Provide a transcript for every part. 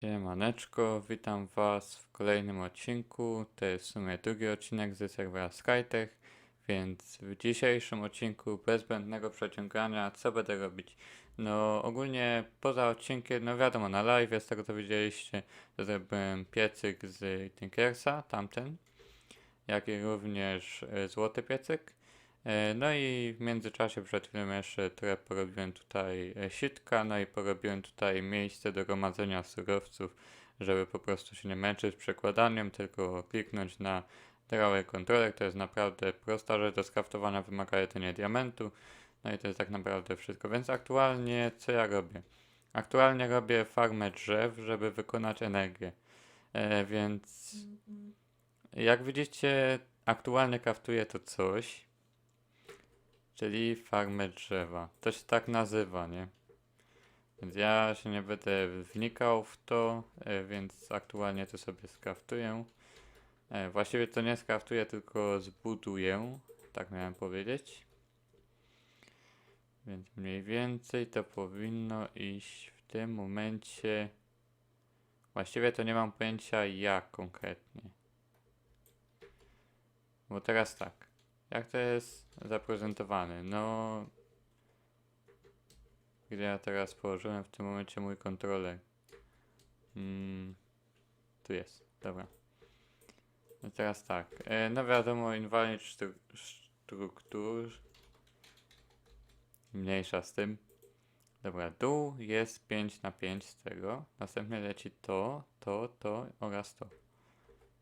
Siemaneczko, witam Was w kolejnym odcinku. To jest w sumie drugi odcinek ze serwera Skytech, więc w dzisiejszym odcinku bez zbędnego przeciągania, co będę robić? No ogólnie poza odcinkiem, no wiadomo na live, z tego co widzieliście, zrobiłem piecyk z Tinkersa, tamten, jak i również e, złoty piecyk. E, No i w międzyczasie przed chwilą jeszcze trochę porobiłem tutaj e, sitka, no i porobiłem tutaj miejsce do gromadzenia surowców, żeby po prostu się nie męczyć z przekładaniem, tylko kliknąć na drawer controller, to jest naprawdę prosta rzecz do skraftowania, wymaga jedynie diamentu, no i to jest tak naprawdę wszystko, więc aktualnie co ja robię? Aktualnie robię farmę drzew, żeby wykonać energię, e, więc jak widzicie aktualnie kraftuję to coś, Czyli farmę drzewa. To się tak nazywa, nie? Więc ja się nie będę wnikał w to, e, więc aktualnie to sobie skraftuję. E, właściwie to nie skraftuję, tylko zbuduję. Tak miałem powiedzieć. Więc mniej więcej to powinno iść w tym momencie. Właściwie to nie mam pojęcia jak konkretnie. Bo teraz tak. Jak to jest zaprezentowane? No. Gdzie ja teraz położyłem w tym momencie mój kontroler? Mm, tu jest, dobra. No teraz tak. E, no wiadomo, invalid stru struktur. Mniejsza z tym. Dobra, dół jest 5 na 5 z tego. Następnie leci to, to, to oraz to.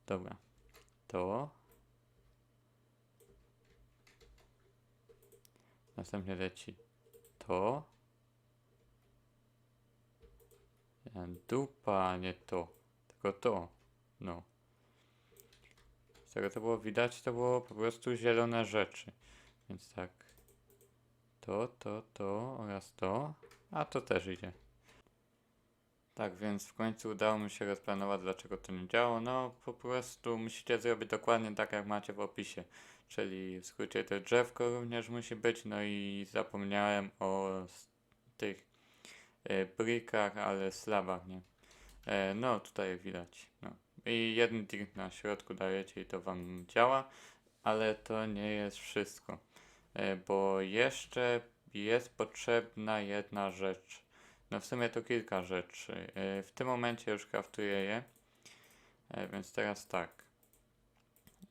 Dobra. To, Następnie leci to. Dupa, nie to. Tylko to. No. Z tego to było widać, to było po prostu zielone rzeczy. Więc tak. To, to, to oraz to. A to też idzie. Tak, więc w końcu udało mi się rozplanować, dlaczego to nie działo. No, po prostu musicie zrobić dokładnie tak, jak macie w opisie. Czyli w skrócie to drzewko również musi być. No i zapomniałem o tych e, brikach, ale slabach, nie? E, no, tutaj widać. No. I jeden dirt na środku dajecie i to wam działa, ale to nie jest wszystko. E, bo jeszcze jest potrzebna jedna rzecz. No w sumie to kilka rzeczy. W tym momencie już kraftuję je. Więc teraz tak.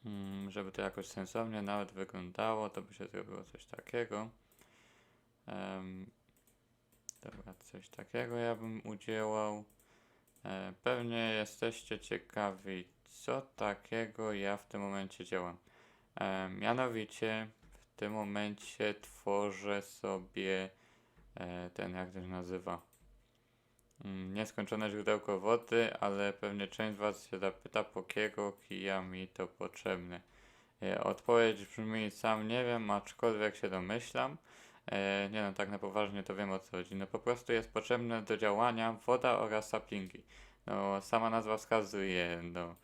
Mm, Żeby to jakoś sensownie nawet wyglądało, to by się zrobiło coś takiego. Em, Dobra, coś takiego ja bym udziałał. E, Pewnie jesteście ciekawi, co takiego ja w tym momencie działam. E, Mianowicie w tym momencie tworzę sobie e, ten, jak to się nazywa? Mm, Nieskończone źródełko wody, ale pewnie część z Was się zapyta, po jakiego kija mi to potrzebne. E, Odpowiedź brzmi, sam nie wiem, aczkolwiek się domyślam. E, nie no, tak na poważnie to wiem o co chodzi. No po prostu jest potrzebne do działania woda oraz saplingi. No sama nazwa wskazuje, no.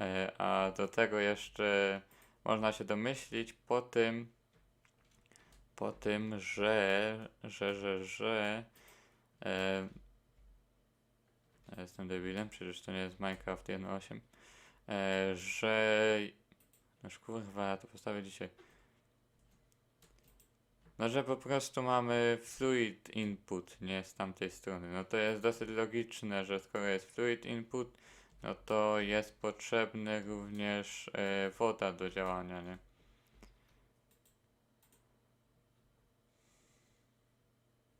E, a do tego jeszcze można się domyślić po tym, po tym, że, że, że, że e, jestem debilem, przecież to nie jest Minecraft 1.8, e, że Noż kurwa, to postawię dzisiaj. No, że po prostu mamy fluid input, nie z tamtej strony. No to jest dosyć logiczne, że skoro jest fluid input, no to jest potrzebny również e, woda do działania, nie?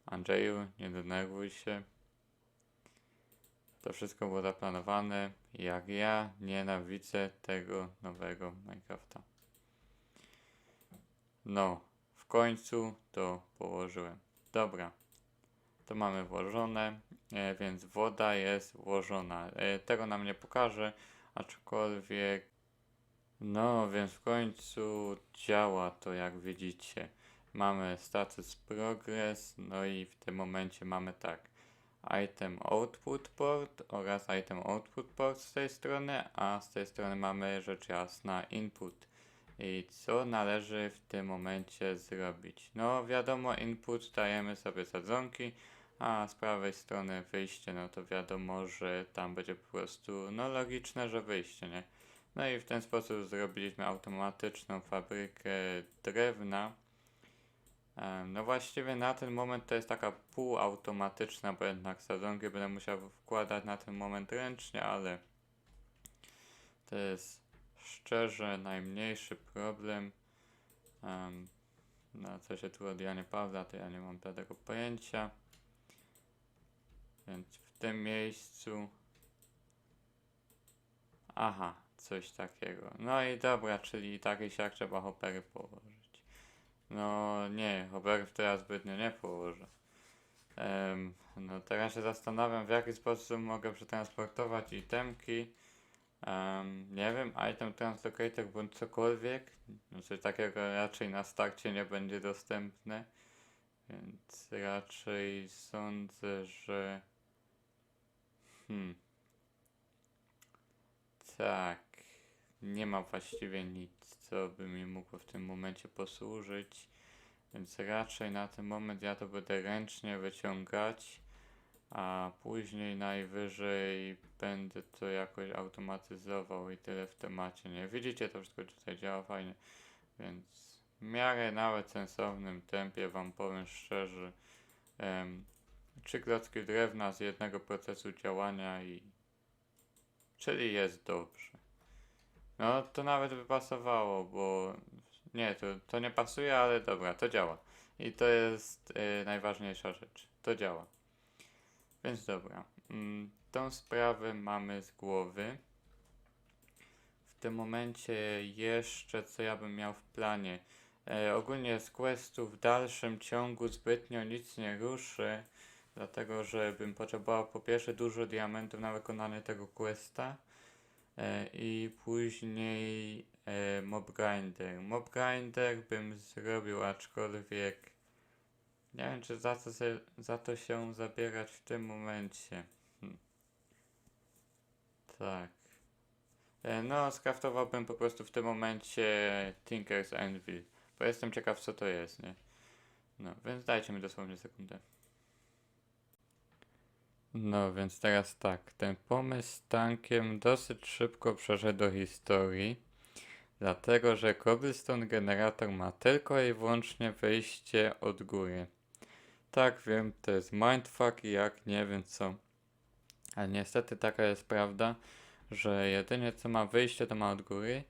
Andrzeju, nie denerwuj się. To wszystko było zaplanowane. Jak ja nienawidzę tego nowego Minecrafta. No, w końcu to położyłem. Dobra, to mamy włożone, e, więc woda jest włożona. E, tego nam nie pokażę, aczkolwiek. No, więc w końcu działa to, jak widzicie. Mamy status progress, no i w tym momencie mamy tak item output port oraz item output port z tej strony, a z tej strony mamy rzecz jasna input. I co należy w tym momencie zrobić? No wiadomo, input dajemy sobie sadzonki, a z prawej strony wyjście, no to wiadomo, że tam będzie po prostu, no logiczne, że wyjście, nie? No i w ten sposób zrobiliśmy automatyczną fabrykę drewna. Em, No właściwie na ten moment to jest taka półautomatyczna, bo jednak sadzonki będę musiał wkładać na ten moment ręcznie, ale to jest szczerze najmniejszy problem. Em, na co się tu od Janie Pawła, to ja nie mam tego pojęcia. Więc w tym miejscu. Aha, coś takiego. No i dobra, czyli taki siak trzeba hopery położyć. No nie, to ja zbytnio nie położę. Em, no teraz się zastanawiam w jaki sposób mogę przetransportować itemki. Em, nie wiem, item translocator bądź cokolwiek. Coś takiego raczej na starcie nie będzie dostępne. Więc raczej sądzę, że. Hmm. Tak. Nie ma właściwie nic, co by mi mogło w tym momencie posłużyć. Więc raczej na ten moment ja to będę ręcznie wyciągać, a później najwyżej będę to jakoś automatyzował i tyle w temacie. Nie widzicie, to wszystko tutaj działa fajnie, więc w miarę nawet sensownym tempie wam powiem szczerze. Em, trzy klocki drewna z jednego procesu działania i czyli jest dobrze. No to nawet by pasowało, bo nie, to, to nie pasuje, ale dobra, to działa. I to jest y, najważniejsza rzecz. To działa. Więc dobra. Mm, tą sprawę mamy z głowy. W tym momencie jeszcze co ja bym miał w planie. E, ogólnie z questu w dalszym ciągu zbytnio nic nie ruszy, dlatego że bym potrzebował po pierwsze dużo diamentów na wykonanie tego questa i później e, mob grinder. Mob grinder bym zrobił, aczkolwiek nie wiem czy za to, se, za to się zabierać w tym momencie. Hm. Tak. E, no, skraftowałbym po prostu w tym momencie Tinker's Anvil, bo jestem ciekaw co to jest, nie? No, więc dajcie mi dosłownie sekundę. No, więc teraz tak, ten pomysł z tankiem dosyć szybko przeszedł do historii, dlatego że Cobblestone Generator ma tylko i wyłącznie wyjście od góry. Tak, wiem, to jest mindfuck i jak nie wiem co. Ale niestety taka jest prawda, że jedynie co ma wyjście to ma od góry,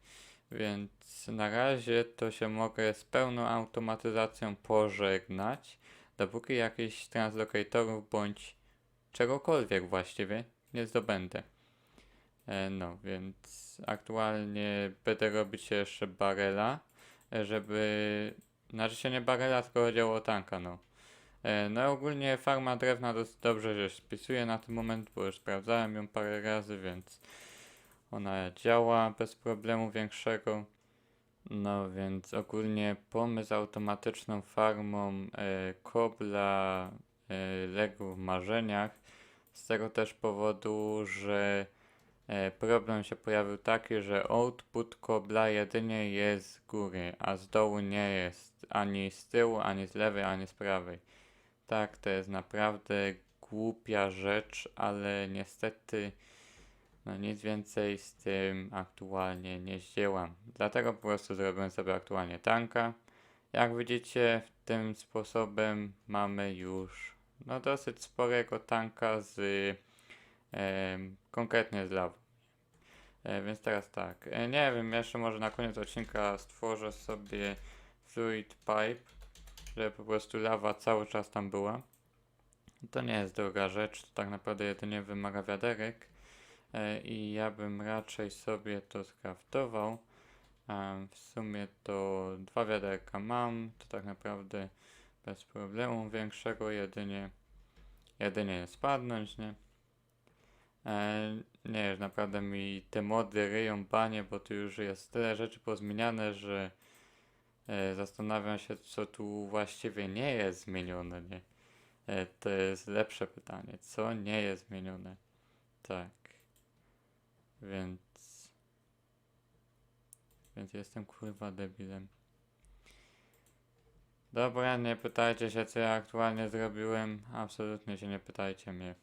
więc na razie to się mogę z pełną automatyzacją pożegnać, dopóki jakichś translokatorów bądź czegokolwiek właściwie nie zdobędę. E, no, więc aktualnie będę robić jeszcze barela, e, żeby... Znaczy się nie barela, tylko chodziło o tanka, no. E, no ogólnie farma drewna dosyć dobrze się spisuje na ten moment, bo już sprawdzałem ją parę razy, więc ona działa bez problemu większego. No więc ogólnie pomysł z automatyczną farmą e, kobla e, Lego w marzeniach z tego też powodu, że e, problem się pojawił taki, że output kobla jedynie jest z góry, a z dołu nie jest ani z tyłu, ani z lewej, ani z prawej. Tak, to jest naprawdę głupia rzecz, ale niestety no nic więcej z tym aktualnie nie zdziałam. Dlatego po prostu zrobiłem sobie aktualnie tanka. Jak widzicie, tym sposobem mamy już no dosyć sporego tanka z em, konkretnie z lawą. E, więc teraz tak, e, nie wiem, jeszcze może na koniec odcinka stworzę sobie fluid pipe, żeby po prostu lawa cały czas tam była. To nie jest droga rzecz, to tak naprawdę jedynie wymaga wiaderek e, i ja bym raczej sobie to skraftował. Em, w sumie to dwa wiaderka mam, to tak naprawdę bez problemu większego, jedynie, jedynie spadnąć, nie? E, nie, już naprawdę mi te mody ryją banie, bo tu już jest tyle rzeczy pozmieniane, że e, zastanawiam się, co tu właściwie nie jest zmienione, nie? E, to jest lepsze pytanie. Co nie jest zmienione? Tak. Więc... Więc jestem kurwa debilem. Dobra, nie pytajcie się, co ja aktualnie zrobiłem. Absolutnie się nie pytajcie mnie.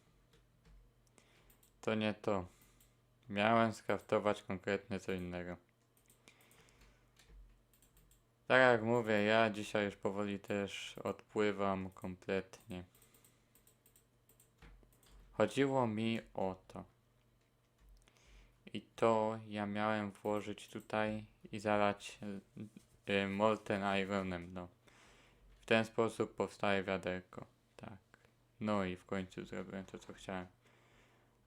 To nie to. Miałem skraftować konkretnie co innego. Tak jak mówię, ja dzisiaj już powoli też odpływam kompletnie. Chodziło mi o to. I to ja miałem włożyć tutaj i zalać y, y, molten ironem, no. Ten sposób powstaje wiaderko. Tak. No i w końcu zrobiłem to, co chciałem.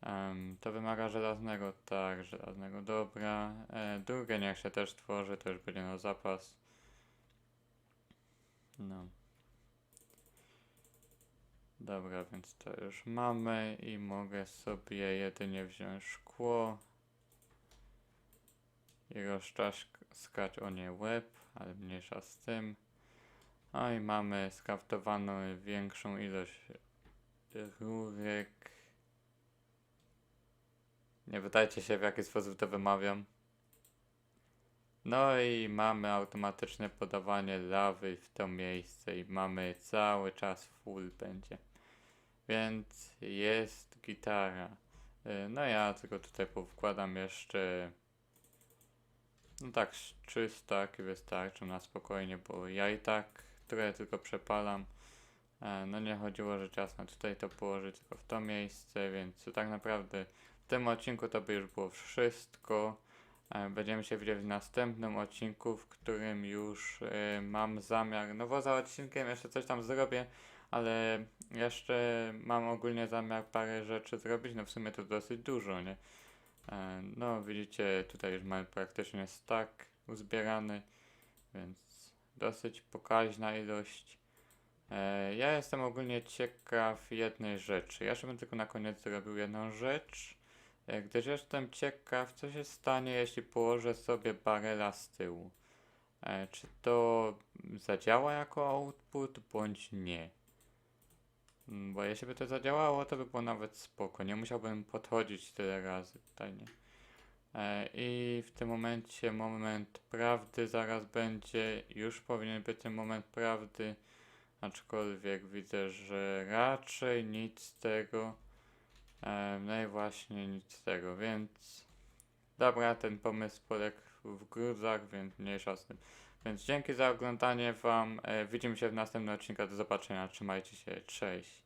Em, to wymaga żelaznego, tak, żelaznego, dobra. E, drugie niech się też tworzy, to już będzie na zapas. No. Dobra, więc to już mamy i mogę sobie jedynie wziąć szkło i rozczaskać o nie łeb, ale mniejsza z tym. I mamy skraftowaną większą ilość rurek. Nie pytajcie się w jaki sposób to wymawiam. No i mamy automatyczne podawanie lawy w to miejsce i mamy cały czas full będzie. Więc jest gitara. Y, No ja tylko tutaj powkładam jeszcze no tak z 300 i wystarczą na spokojnie, bo ja i tak trochę tylko przepalam. E, No nie chodziło, że czas na tutaj to położyć, tylko w to miejsce, więc tak naprawdę w tym odcinku to by już było wszystko. E, Będziemy się widzieć w następnym odcinku, w którym już e, mam zamiar, no poza odcinkiem jeszcze coś tam zrobię, ale jeszcze mam ogólnie zamiar parę rzeczy zrobić, no w sumie to dosyć dużo, nie? No widzicie, tutaj już mamy praktycznie stack uzbierany, więc dosyć pokaźna ilość. E, Ja jestem ogólnie ciekaw jednej rzeczy. Ja bym tylko na koniec zrobił jedną rzecz. E, Gdyż jestem ciekaw, co się stanie, jeśli położę sobie barela z tyłu. E, Czy to zadziała jako output, bądź nie? Mm, Bo jeśli by to zadziałało, to by było nawet spoko. Nie musiałbym podchodzić tyle razy tutaj? E, I w tym momencie moment prawdy zaraz będzie. Już powinien być ten moment prawdy. Aczkolwiek widzę, że raczej nic z tego. E, no i właśnie nic z tego, więc dobra, ten pomysł poległ w gruzach, więc mniejsza z tym. Więc dzięki za oglądanie Wam. E, widzimy się w następnym odcinku. Do zobaczenia. Trzymajcie się. Cześć.